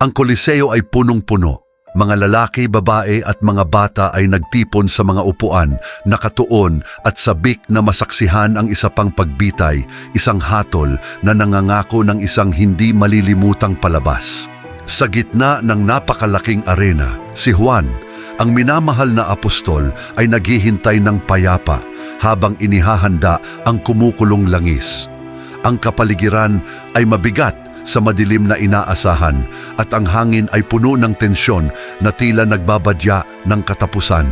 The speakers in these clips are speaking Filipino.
Ang koliseo ay punong-puno. Mga lalaki, babae at mga bata ay nagtipon sa mga upuan, nakatuon at sabik na masaksihan ang isa pang pagbitay, isang hatol na nangangako ng isang hindi malilimutang palabas. Sa gitna ng napakalaking arena, si Juan, ang minamahal na apostol ay naghihintay ng payapa habang inihahanda ang kumukulong langis. Ang kapaligiran ay mabigat sa madilim na inaasahan at ang hangin ay puno ng tensyon na tila nagbabadya ng katapusan.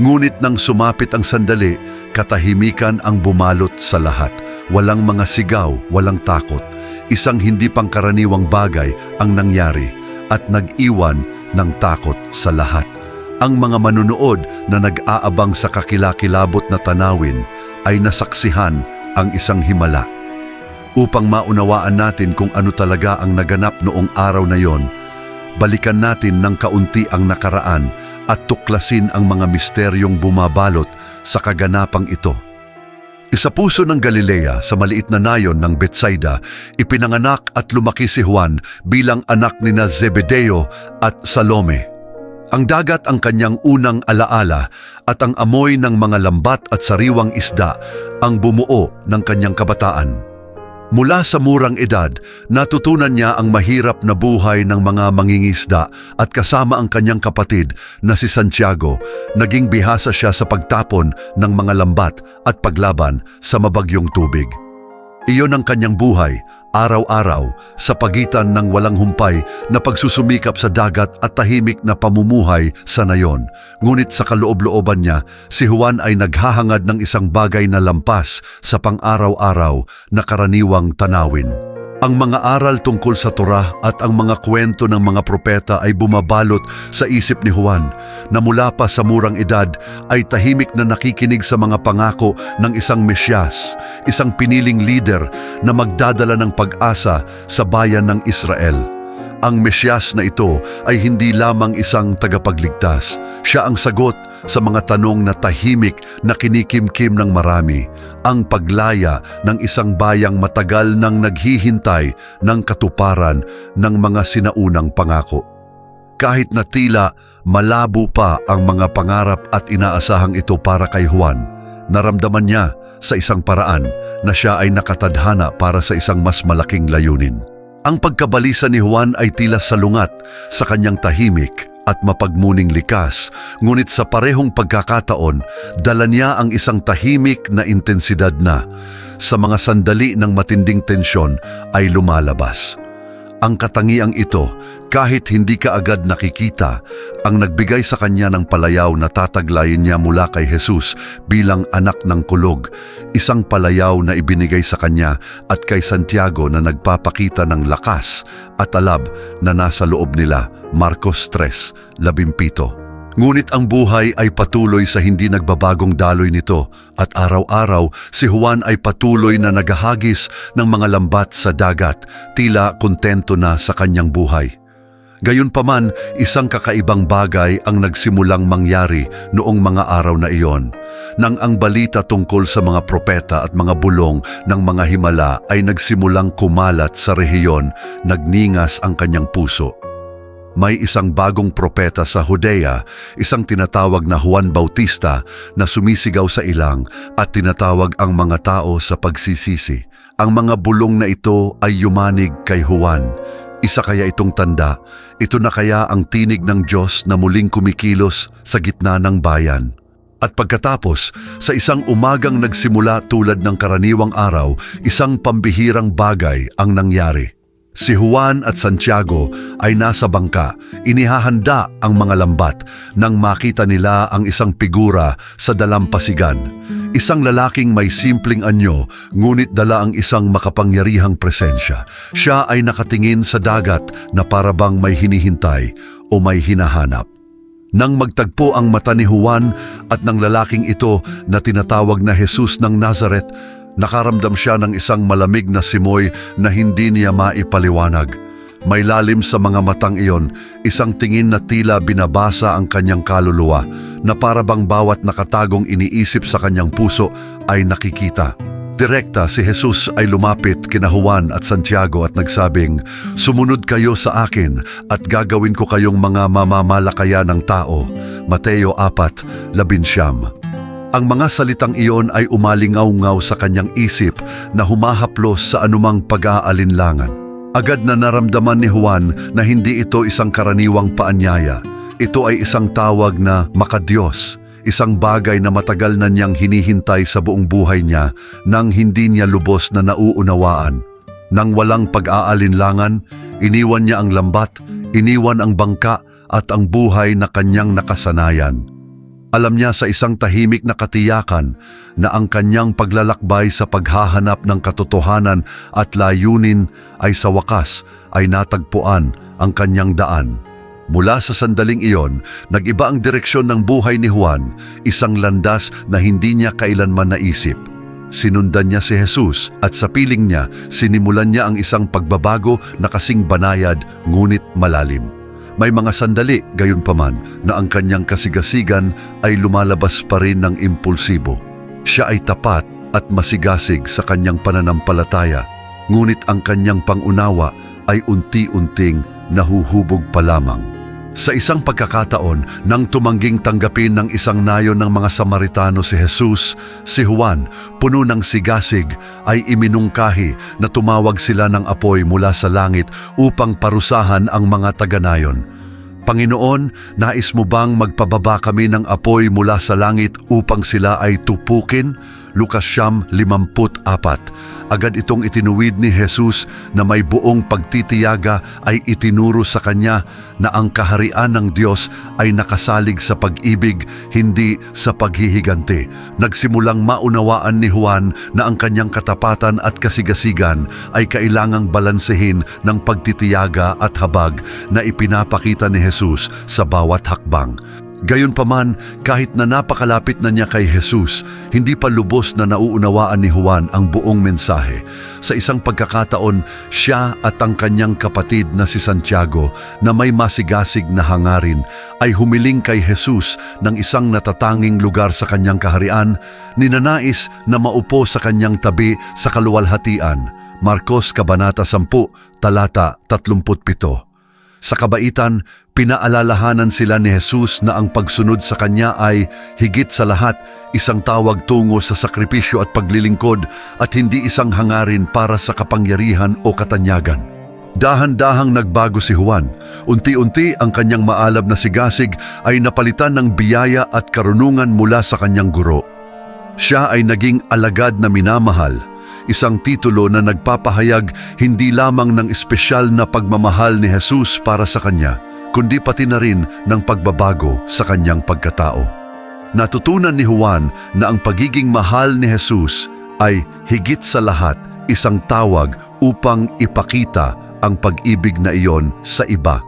Ngunit nang sumapit ang sandali, katahimikan ang bumalot sa lahat. Walang mga sigaw, walang takot. Isang hindi pangkaraniwang bagay ang nangyari at nag-iwan ng takot sa lahat. Ang mga manunood na nag-aabang sa kakilakilabot na tanawin ay nasaksihan ang isang himala upang maunawaan natin kung ano talaga ang naganap noong araw na yon, balikan natin ng kaunti ang nakaraan at tuklasin ang mga misteryong bumabalot sa kaganapang ito. Isa puso ng Galilea sa maliit na nayon ng Betsaida, ipinanganak at lumaki si Juan bilang anak ni na Zebedeo at Salome. Ang dagat ang kanyang unang alaala at ang amoy ng mga lambat at sariwang isda ang bumuo ng kanyang kabataan. Mula sa murang edad, natutunan niya ang mahirap na buhay ng mga mangingisda at kasama ang kanyang kapatid na si Santiago, naging bihasa siya sa pagtapon ng mga lambat at paglaban sa mabagyong tubig. Iyon ang kanyang buhay, araw-araw, sa pagitan ng walang humpay na pagsusumikap sa dagat at tahimik na pamumuhay sa nayon. Ngunit sa kaloob-looban niya, si Juan ay naghahangad ng isang bagay na lampas sa pang-araw-araw na karaniwang tanawin. Ang mga aral tungkol sa Torah at ang mga kwento ng mga propeta ay bumabalot sa isip ni Juan na mula pa sa murang edad ay tahimik na nakikinig sa mga pangako ng isang Mesyas, isang piniling leader na magdadala ng pag-asa sa bayan ng Israel. Ang Mesyas na ito ay hindi lamang isang tagapagligtas. Siya ang sagot sa mga tanong na tahimik na kinikimkim ng marami. Ang paglaya ng isang bayang matagal nang naghihintay ng katuparan ng mga sinaunang pangako. Kahit na tila malabo pa ang mga pangarap at inaasahang ito para kay Juan, naramdaman niya sa isang paraan na siya ay nakatadhana para sa isang mas malaking layunin. Ang pagkabalisa ni Juan ay tila salungat sa kanyang tahimik at mapagmuning likas, ngunit sa parehong pagkakataon, dala niya ang isang tahimik na intensidad na sa mga sandali ng matinding tensyon ay lumalabas. Ang katangiang ito, kahit hindi ka agad nakikita, ang nagbigay sa kanya ng palayaw na tataglayin niya mula kay Jesus bilang anak ng kulog, isang palayaw na ibinigay sa kanya at kay Santiago na nagpapakita ng lakas at alab na nasa loob nila, Marcos 3:17. Ngunit ang buhay ay patuloy sa hindi nagbabagong daloy nito at araw-araw si Juan ay patuloy na nagahagis ng mga lambat sa dagat, tila kontento na sa kanyang buhay. Gayunpaman, isang kakaibang bagay ang nagsimulang mangyari noong mga araw na iyon. Nang ang balita tungkol sa mga propeta at mga bulong ng mga himala ay nagsimulang kumalat sa rehiyon, nagningas ang kanyang puso. May isang bagong propeta sa Judea, isang tinatawag na Juan Bautista na sumisigaw sa ilang at tinatawag ang mga tao sa pagsisisi. Ang mga bulong na ito ay yumanig kay Juan. Isa kaya itong tanda, ito na kaya ang tinig ng Diyos na muling kumikilos sa gitna ng bayan. At pagkatapos, sa isang umagang nagsimula tulad ng karaniwang araw, isang pambihirang bagay ang nangyari. Si Juan at Santiago ay nasa bangka, inihahanda ang mga lambat nang makita nila ang isang figura sa dalampasigan. Isang lalaking may simpleng anyo, ngunit dala ang isang makapangyarihang presensya. Siya ay nakatingin sa dagat na parabang may hinihintay o may hinahanap. Nang magtagpo ang mata ni Juan at ng lalaking ito na tinatawag na Jesus ng Nazareth, nakaramdam siya ng isang malamig na simoy na hindi niya maipaliwanag. May lalim sa mga matang iyon, isang tingin na tila binabasa ang kanyang kaluluwa, na parabang bawat nakatagong iniisip sa kanyang puso ay nakikita. Direkta si Jesus ay lumapit kina Juan at Santiago at nagsabing, Sumunod kayo sa akin at gagawin ko kayong mga mamamalakaya ng tao. Mateo 4, labinsyam. Ang mga salitang iyon ay umalingaw-ngaw sa kanyang isip na humahaplos sa anumang pag-aalinlangan. Agad na naramdaman ni Juan na hindi ito isang karaniwang paanyaya. Ito ay isang tawag na makadiyos, isang bagay na matagal na niyang hinihintay sa buong buhay niya nang hindi niya lubos na nauunawaan. Nang walang pag-aalinlangan, iniwan niya ang lambat, iniwan ang bangka at ang buhay na kanyang nakasanayan. Alam niya sa isang tahimik na katiyakan na ang kanyang paglalakbay sa paghahanap ng katotohanan at layunin ay sa wakas ay natagpuan ang kanyang daan. Mula sa sandaling iyon, nag-iba ang direksyon ng buhay ni Juan, isang landas na hindi niya kailanman naisip. Sinundan niya si Jesus at sa piling niya, sinimulan niya ang isang pagbabago na kasing banayad ngunit malalim. May mga sandali, gayon paman, na ang kanyang kasigasigan ay lumalabas pa rin ng impulsibo. Siya ay tapat at masigasig sa kanyang pananampalataya, ngunit ang kanyang pangunawa ay unti-unting nahuhubog pa lamang. Sa isang pagkakataon, nang tumangging tanggapin ng isang nayon ng mga Samaritano si Jesus, si Juan, puno ng sigasig, ay iminungkahi na tumawag sila ng apoy mula sa langit upang parusahan ang mga taga-nayon. Panginoon, nais mo bang magpababa kami ng apoy mula sa langit upang sila ay tupukin? Lukas Siyam 54 Agad itong itinuwid ni Jesus na may buong pagtitiyaga ay itinuro sa kanya na ang kaharian ng Diyos ay nakasalig sa pag-ibig, hindi sa paghihiganti. Nagsimulang maunawaan ni Juan na ang kanyang katapatan at kasigasigan ay kailangang balansehin ng pagtitiyaga at habag na ipinapakita ni Jesus sa bawat hakbang. Gayunpaman, kahit na napakalapit na niya kay Jesus, hindi pa lubos na nauunawaan ni Juan ang buong mensahe. Sa isang pagkakataon, siya at ang kanyang kapatid na si Santiago na may masigasig na hangarin ay humiling kay Jesus ng isang natatanging lugar sa kanyang kaharian, ninanais na maupo sa kanyang tabi sa kaluwalhatian. Marcos Kabanata 10, talata 37. Sa kabaitan, pinaalalahanan sila ni Jesus na ang pagsunod sa Kanya ay higit sa lahat isang tawag tungo sa sakripisyo at paglilingkod at hindi isang hangarin para sa kapangyarihan o katanyagan. Dahan-dahang nagbago si Juan. Unti-unti ang kanyang maalab na sigasig ay napalitan ng biyaya at karunungan mula sa kanyang guro. Siya ay naging alagad na minamahal, isang titulo na nagpapahayag hindi lamang ng espesyal na pagmamahal ni Jesus para sa kanya, kundi pati na rin ng pagbabago sa kanyang pagkatao. Natutunan ni Juan na ang pagiging mahal ni Jesus ay higit sa lahat isang tawag upang ipakita ang pag-ibig na iyon sa iba.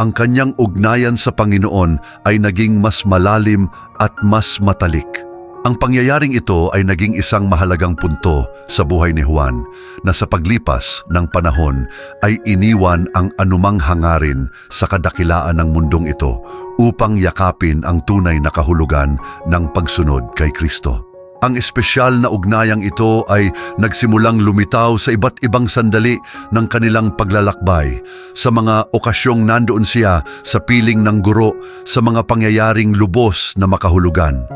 Ang kanyang ugnayan sa Panginoon ay naging mas malalim at mas matalik. Ang pangyayaring ito ay naging isang mahalagang punto sa buhay ni Juan na sa paglipas ng panahon ay iniwan ang anumang hangarin sa kadakilaan ng mundong ito upang yakapin ang tunay na kahulugan ng pagsunod kay Kristo. Ang espesyal na ugnayang ito ay nagsimulang lumitaw sa iba't ibang sandali ng kanilang paglalakbay. Sa mga okasyong nandoon siya sa piling ng guro sa mga pangyayaring lubos na makahulugan.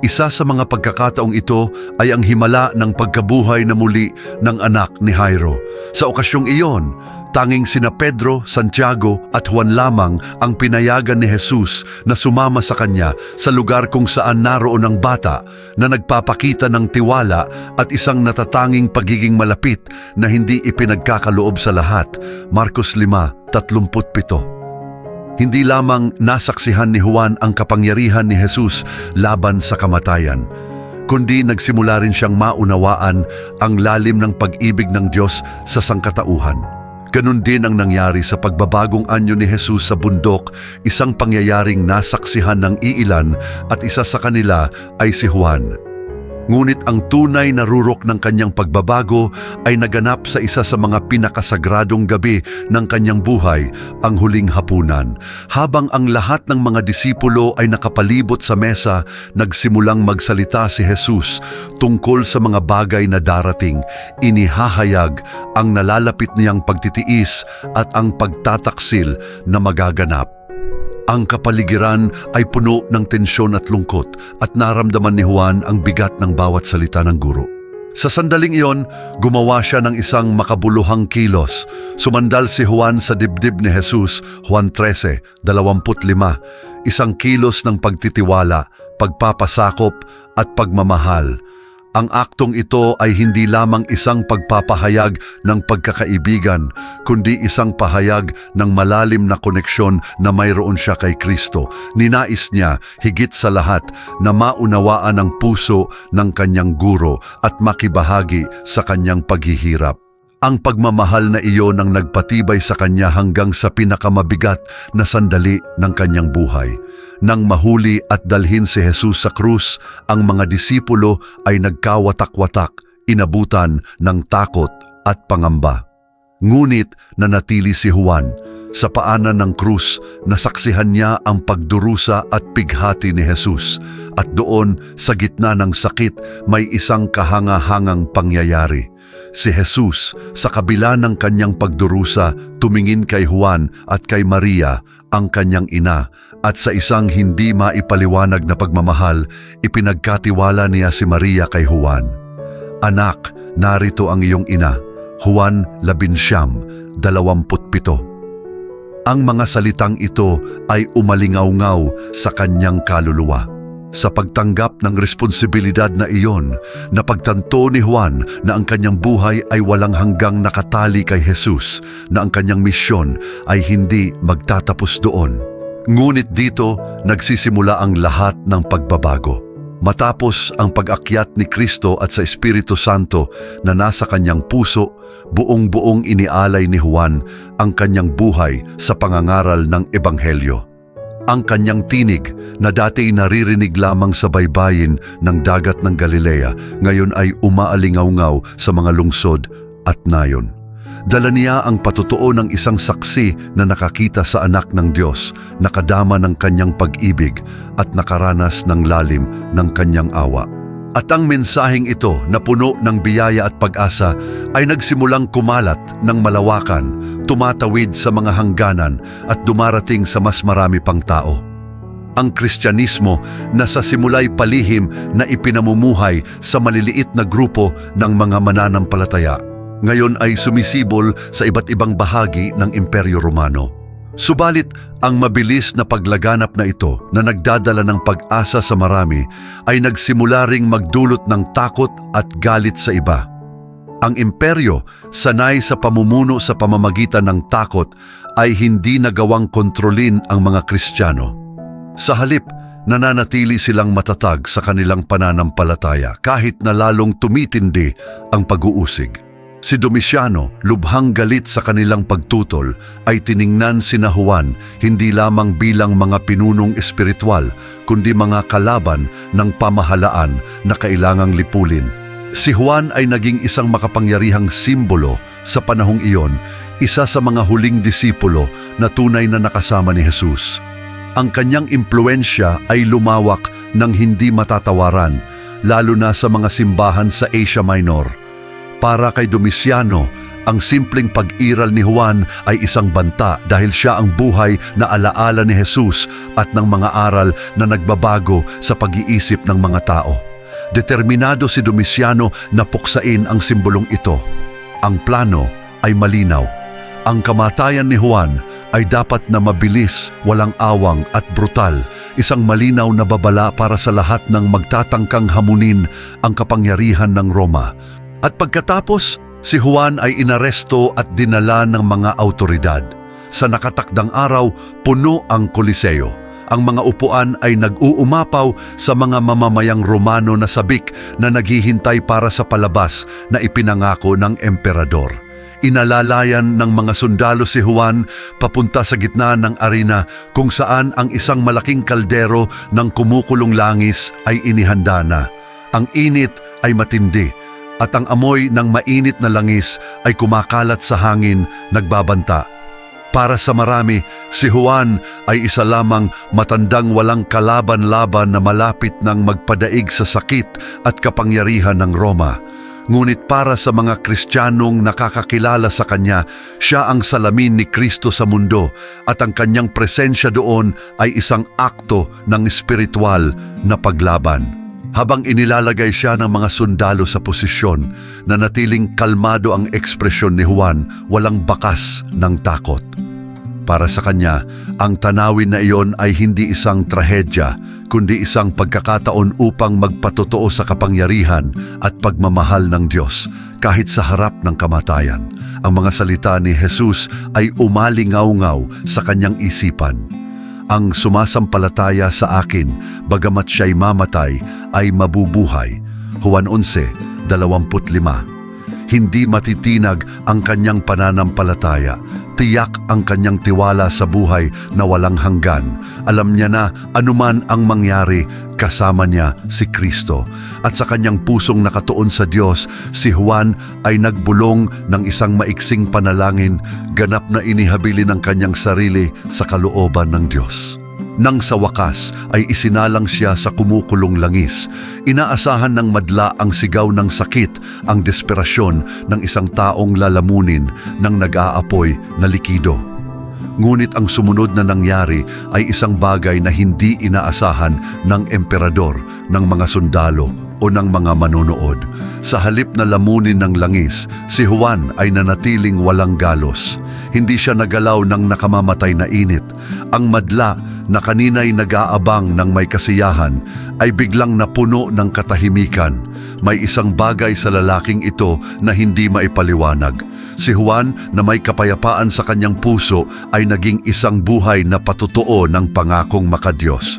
Isa sa mga pagkakataong ito ay ang himala ng pagkabuhay na muli ng anak ni Jairo. Sa okasyong iyon, tanging sina Pedro, Santiago at Juan lamang ang pinayagan ni Jesus na sumama sa kanya sa lugar kung saan naroon ang bata na nagpapakita ng tiwala at isang natatanging pagiging malapit na hindi ipinagkakaloob sa lahat. Marcos 5:37 hindi lamang nasaksihan ni Juan ang kapangyarihan ni Jesus laban sa kamatayan, kundi nagsimula rin siyang maunawaan ang lalim ng pag-ibig ng Diyos sa sangkatauhan. Ganon din ang nangyari sa pagbabagong anyo ni Jesus sa bundok, isang pangyayaring nasaksihan ng iilan at isa sa kanila ay si Juan. Ngunit ang tunay na rurok ng kanyang pagbabago ay naganap sa isa sa mga pinakasagradong gabi ng kanyang buhay, ang huling hapunan. Habang ang lahat ng mga disipulo ay nakapalibot sa mesa, nagsimulang magsalita si Jesus tungkol sa mga bagay na darating. Inihahayag ang nalalapit niyang pagtitiis at ang pagtataksil na magaganap. Ang kapaligiran ay puno ng tensyon at lungkot at naramdaman ni Juan ang bigat ng bawat salita ng guro. Sa sandaling iyon, gumawa siya ng isang makabuluhang kilos. Sumandal si Juan sa dibdib ni Jesus, Juan 13, 25, isang kilos ng pagtitiwala, pagpapasakop at pagmamahal. Ang aktong ito ay hindi lamang isang pagpapahayag ng pagkakaibigan, kundi isang pahayag ng malalim na koneksyon na mayroon siya kay Kristo. Ninais niya, higit sa lahat, na maunawaan ang puso ng kanyang guro at makibahagi sa kanyang paghihirap. Ang pagmamahal na iyon ang nagpatibay sa kanya hanggang sa pinakamabigat na sandali ng kanyang buhay. Nang mahuli at dalhin si Jesus sa krus, ang mga disipulo ay nagkawatak-watak, inabutan ng takot at pangamba. Ngunit nanatili si Juan. Sa paanan ng krus, nasaksihan niya ang pagdurusa at pighati ni Jesus. At doon, sa gitna ng sakit, may isang kahangahangang pangyayari. Si Jesus, sa kabila ng kanyang pagdurusa, tumingin kay Juan at kay Maria, ang kanyang ina, at sa isang hindi maipaliwanag na pagmamahal, ipinagkatiwala niya si Maria kay Juan. Anak, narito ang iyong ina. Juan Labinsyam, 27. Ang mga salitang ito ay umalingaw-ngaw sa kanyang kaluluwa. Sa pagtanggap ng responsibilidad na iyon, napagtanto ni Juan na ang kanyang buhay ay walang hanggang nakatali kay Jesus, na ang kanyang misyon ay hindi magtatapos doon. Ngunit dito, nagsisimula ang lahat ng pagbabago. Matapos ang pag-akyat ni Kristo at sa Espiritu Santo na nasa kanyang puso, buong-buong inialay ni Juan ang kanyang buhay sa pangangaral ng Ebanghelyo. Ang kanyang tinig na dati naririnig lamang sa baybayin ng dagat ng Galilea, ngayon ay umaalingaw-ngaw sa mga lungsod at nayon. Dala niya ang patutuo ng isang saksi na nakakita sa anak ng Diyos, nakadama ng kanyang pag-ibig at nakaranas ng lalim ng kanyang awa. At ang mensaheng ito na puno ng biyaya at pag-asa ay nagsimulang kumalat ng malawakan, tumatawid sa mga hangganan at dumarating sa mas marami pang tao. Ang Kristyanismo na sa simulay palihim na ipinamumuhay sa maliliit na grupo ng mga mananampalataya ngayon ay sumisibol sa iba't ibang bahagi ng Imperyo Romano. Subalit, ang mabilis na paglaganap na ito na nagdadala ng pag-asa sa marami ay nagsimula ring magdulot ng takot at galit sa iba. Ang imperyo, sanay sa pamumuno sa pamamagitan ng takot, ay hindi nagawang kontrolin ang mga Kristiyano. Sa halip, nananatili silang matatag sa kanilang pananampalataya kahit na lalong tumitindi ang pag-uusig. Si Domiciano, lubhang galit sa kanilang pagtutol, ay tiningnan si Juan hindi lamang bilang mga pinunong espiritual, kundi mga kalaban ng pamahalaan na kailangang lipulin. Si Juan ay naging isang makapangyarihang simbolo sa panahong iyon, isa sa mga huling disipulo na tunay na nakasama ni Jesus. Ang kanyang impluensya ay lumawak ng hindi matatawaran, lalo na sa mga simbahan sa Asia Minor. Para kay Domiciano, ang simpleng pag-iral ni Juan ay isang banta dahil siya ang buhay na alaala ni Jesus at ng mga aral na nagbabago sa pag-iisip ng mga tao. Determinado si Domiciano na puksain ang simbolong ito. Ang plano ay malinaw. Ang kamatayan ni Juan ay dapat na mabilis, walang awang at brutal, isang malinaw na babala para sa lahat ng magtatangkang hamunin ang kapangyarihan ng Roma. At pagkatapos, si Juan ay inaresto at dinala ng mga autoridad. Sa nakatakdang araw, puno ang Koliseo. Ang mga upuan ay nag-uumapaw sa mga mamamayang Romano na sabik na naghihintay para sa palabas na ipinangako ng emperador. Inalalayan ng mga sundalo si Juan papunta sa gitna ng arena kung saan ang isang malaking kaldero ng kumukulong langis ay inihanda na. Ang init ay matindi at ang amoy ng mainit na langis ay kumakalat sa hangin nagbabanta. Para sa marami, si Juan ay isa lamang matandang walang kalaban-laban na malapit ng magpadaig sa sakit at kapangyarihan ng Roma. Ngunit para sa mga Kristiyanong nakakakilala sa Kanya, siya ang salamin ni Kristo sa mundo at ang Kanyang presensya doon ay isang akto ng espiritual na paglaban. Habang inilalagay siya ng mga sundalo sa posisyon, na natiling kalmado ang ekspresyon ni Juan, walang bakas ng takot. Para sa kanya, ang tanawin na iyon ay hindi isang trahedya, kundi isang pagkakataon upang magpatotoo sa kapangyarihan at pagmamahal ng Diyos kahit sa harap ng kamatayan. Ang mga salita ni Jesus ay umalingaw-ngaw sa kanyang isipan. Ang sumasampalataya sa akin, bagamat siya'y mamatay, ay mabubuhay. Juan 11:25. Hindi matitinag ang kanyang pananampalataya. Tiyak ang kanyang tiwala sa buhay na walang hanggan. Alam niya na anuman ang mangyari, kasama niya si Kristo. At sa kanyang pusong nakatuon sa Diyos, si Juan ay nagbulong ng isang maiksing panalangin, ganap na inihabilin ang kanyang sarili sa kalooban ng Diyos. Nang sa wakas ay isinalang siya sa kumukulong langis. Inaasahan ng madla ang sigaw ng sakit, ang desperasyon ng isang taong lalamunin ng nag-aapoy na likido. Ngunit ang sumunod na nangyari ay isang bagay na hindi inaasahan ng emperador, ng mga sundalo o ng mga manonood. Sa halip na lamunin ng langis, si Juan ay nanatiling walang galos. Hindi siya nagalaw ng nakamamatay na init. Ang madla na kanina'y nag-aabang ng may kasiyahan ay biglang napuno ng katahimikan. May isang bagay sa lalaking ito na hindi maipaliwanag. Si Juan na may kapayapaan sa kanyang puso ay naging isang buhay na patutuo ng pangakong makadiyos.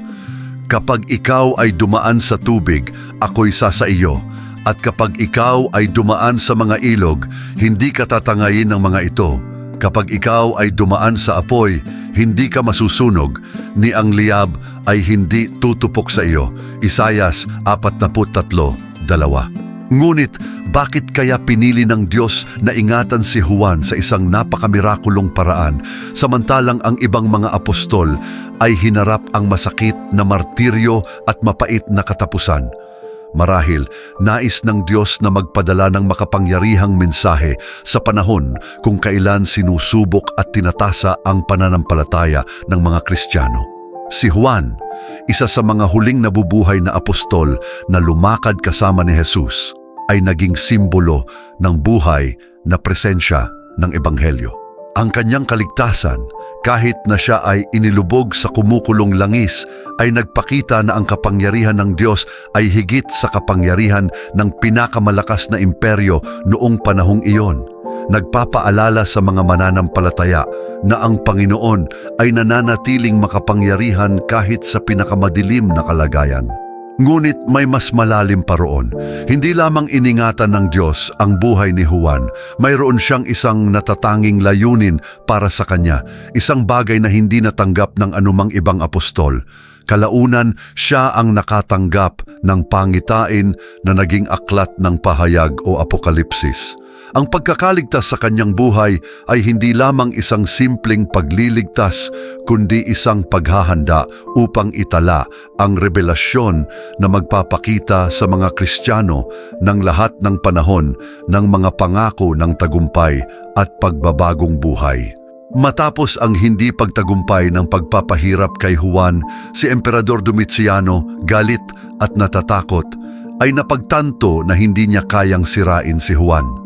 Kapag ikaw ay dumaan sa tubig, ako'y sasa iyo. At kapag ikaw ay dumaan sa mga ilog, hindi ka tatangayin ng mga ito. Kapag ikaw ay dumaan sa apoy, hindi ka masusunog, ni ang liyab ay hindi tutupok sa iyo. Isayas 43, dalawa. Ngunit bakit kaya pinili ng Diyos na ingatan si Juan sa isang napakamirakulong paraan samantalang ang ibang mga apostol ay hinarap ang masakit na martiryo at mapait na katapusan? Marahil, nais ng Diyos na magpadala ng makapangyarihang mensahe sa panahon kung kailan sinusubok at tinatasa ang pananampalataya ng mga Kristiyano. Si Juan, isa sa mga huling nabubuhay na apostol na lumakad kasama ni Jesus, ay naging simbolo ng buhay na presensya ng Ebanghelyo. Ang kanyang kaligtasan, kahit na siya ay inilubog sa kumukulong langis, ay nagpakita na ang kapangyarihan ng Diyos ay higit sa kapangyarihan ng pinakamalakas na imperyo noong panahong iyon. Nagpapaalala sa mga mananampalataya na ang Panginoon ay nananatiling makapangyarihan kahit sa pinakamadilim na kalagayan. Ngunit may mas malalim pa roon. Hindi lamang iningatan ng Diyos ang buhay ni Juan, mayroon siyang isang natatanging layunin para sa kanya, isang bagay na hindi natanggap ng anumang ibang apostol. Kalaunan, siya ang nakatanggap ng pangitain na naging aklat ng pahayag o apokalipsis. Ang pagkakaligtas sa kanyang buhay ay hindi lamang isang simpleng pagliligtas, kundi isang paghahanda upang itala ang revelasyon na magpapakita sa mga Kristiyano ng lahat ng panahon ng mga pangako ng tagumpay at pagbabagong buhay. Matapos ang hindi pagtagumpay ng pagpapahirap kay Juan, si Emperador Domitiano, galit at natatakot, ay napagtanto na hindi niya kayang sirain si Juan.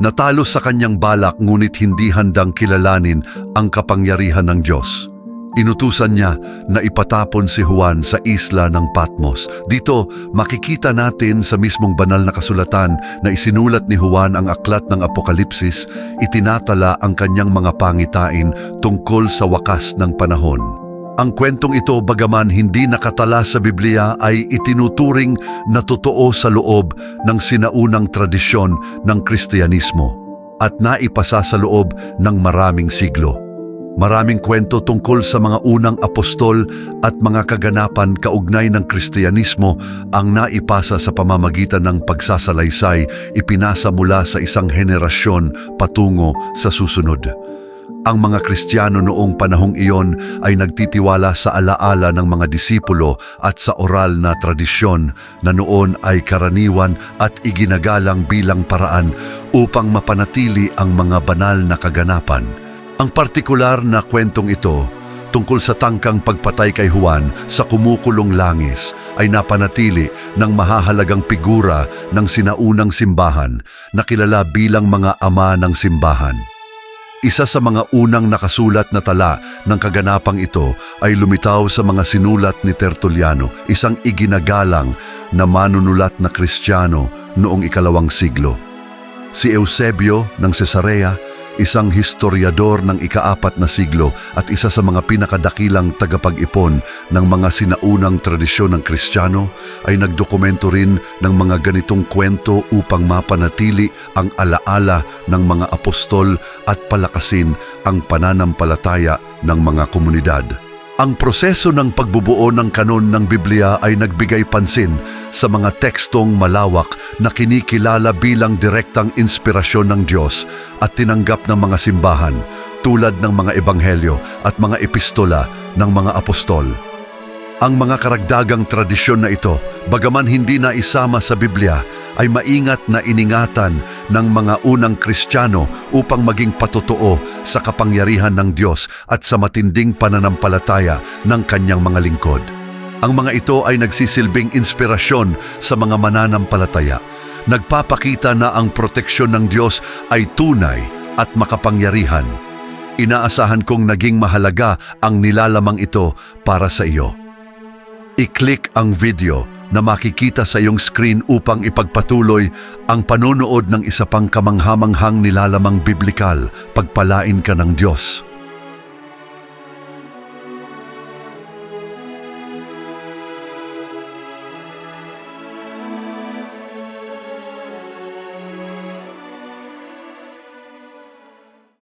Natalo sa kanyang balak ngunit hindi handang kilalanin ang kapangyarihan ng Diyos. Inutusan niya na ipatapon si Juan sa isla ng Patmos. Dito, makikita natin sa mismong banal na kasulatan na isinulat ni Juan ang aklat ng Apokalipsis, itinatala ang kanyang mga pangitain tungkol sa wakas ng panahon. Ang kwentong ito bagaman hindi nakatala sa Biblia ay itinuturing na totoo sa loob ng sinaunang tradisyon ng Kristyanismo at naipasa sa loob ng maraming siglo. Maraming kwento tungkol sa mga unang apostol at mga kaganapan kaugnay ng Kristyanismo ang naipasa sa pamamagitan ng pagsasalaysay ipinasa mula sa isang henerasyon patungo sa susunod. Ang mga Kristiyano noong panahong iyon ay nagtitiwala sa alaala ng mga disipulo at sa oral na tradisyon na noon ay karaniwan at iginagalang bilang paraan upang mapanatili ang mga banal na kaganapan. Ang partikular na kwentong ito tungkol sa tangkang pagpatay kay Juan sa kumukulong langis ay napanatili ng mahahalagang figura ng sinaunang simbahan na kilala bilang mga ama ng simbahan. Isa sa mga unang nakasulat na tala ng kaganapang ito ay lumitaw sa mga sinulat ni Tertuliano, isang iginagalang na manunulat na Kristiyano noong ikalawang siglo. Si Eusebio ng Cesarea, isang historiador ng ikaapat na siglo at isa sa mga pinakadakilang tagapag-ipon ng mga sinaunang tradisyon ng Kristiyano, ay nagdokumento rin ng mga ganitong kwento upang mapanatili ang alaala ng mga apostol at palakasin ang pananampalataya ng mga komunidad. Ang proseso ng pagbubuo ng kanon ng Biblia ay nagbigay pansin sa mga tekstong malawak na kinikilala bilang direktang inspirasyon ng Diyos at tinanggap ng mga simbahan tulad ng mga ebanghelyo at mga epistola ng mga apostol. Ang mga karagdagang tradisyon na ito, bagaman hindi na isama sa Biblia, ay maingat na iningatan ng mga unang Kristiyano upang maging patotoo sa kapangyarihan ng Diyos at sa matinding pananampalataya ng kanyang mga lingkod. Ang mga ito ay nagsisilbing inspirasyon sa mga mananampalataya. Nagpapakita na ang proteksyon ng Diyos ay tunay at makapangyarihan. Inaasahan kong naging mahalaga ang nilalamang ito para sa iyo. I-click ang video na makikita sa iyong screen upang ipagpatuloy ang panonood ng isa pang kamanghamanghang nilalamang biblikal. Pagpalain ka ng Diyos.